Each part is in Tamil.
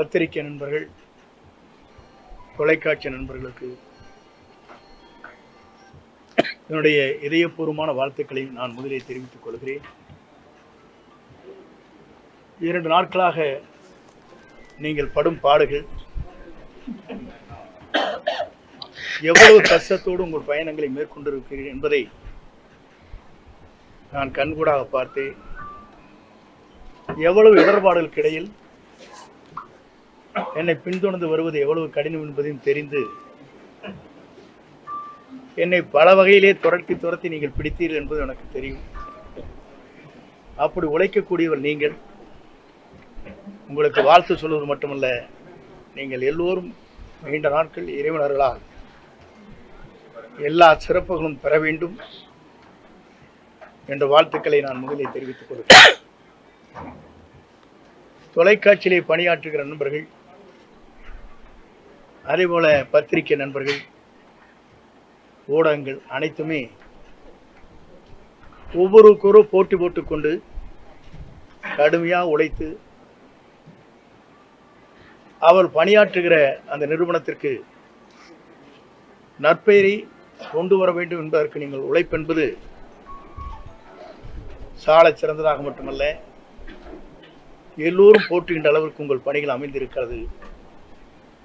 பத்திரிகை நண்பர்கள் தொலைக்காட்சி நண்பர்களுக்கு என்னுடைய இதயபூர்வமான வாழ்த்துக்களை நான் முதலில் தெரிவித்துக் கொள்கிறேன். இரண்டு நாட்களாக நீங்கள் படும் பாடுகள் எவ்வளவு கஷ்டத்தோடு உங்கள் பயணங்களை மேற்கொண்டிருக்கிறீர்கள் என்பதை நான் கண்கூடாக பார்த்தேன். எவ்வளவு இடர்பாடுகளுக்கு இடையில் என்னை பின்தொடர்ந்து வருவது எவ்வளவு கடினம் என்பதையும் தெரிந்து என்னை பல வகையிலே துரத்தி துரத்தி நீங்கள் பிடித்தீர்கள் என்பது எனக்கு தெரியும். அப்படி உழைக்கக்கூடியவர் நீங்கள். உங்களுக்கு வாழ்த்து சொல்வது மட்டுமல்ல நீங்கள் எல்லோரும் நீண்ட நாட்கள் இறைவனர்களால் எல்லா சிறப்புகளும் பெற வேண்டும் என்ற வாழ்த்துக்களை நான் முதலில் தெரிவித்துக் கொள்கிறேன். தொலைக்காட்சியிலே பணியாற்றுகிற நண்பர்கள் அதேபோல் பத்திரிகை நண்பர்கள் ஊடகங்கள் அனைத்துமே ஒவ்வொருக்கொரு போட்டி போட்டுக்கொண்டு கடுமையாக உழைத்து அவர் பணியாற்றுகிற அந்த நிறுவனத்திற்கு நற்பெயரை கொண்டு வர வேண்டும் என்பதற்கு நீங்கள் உழைப்பென்பது சாலை சிறந்ததாக மட்டுமல்ல எல்லோரும் போற்றுகின்ற அளவிற்கு உங்கள் பணிகள் அமைந்திருக்கிறது.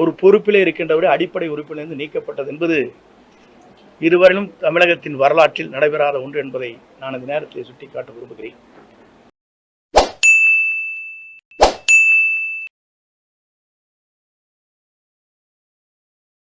ஒரு பொறுப்பிலே இருக்கின்றவரை அடிப்படை உறுப்பிலிருந்து நீக்கப்பட்டது என்பது இருவரிலும் தமிழகத்தின் வரலாற்றில் நடைபெறாத ஒன்று என்பதை நான் இந்த நேரத்தில் சுட்டிக்காட்ட விரும்புகிறேன்.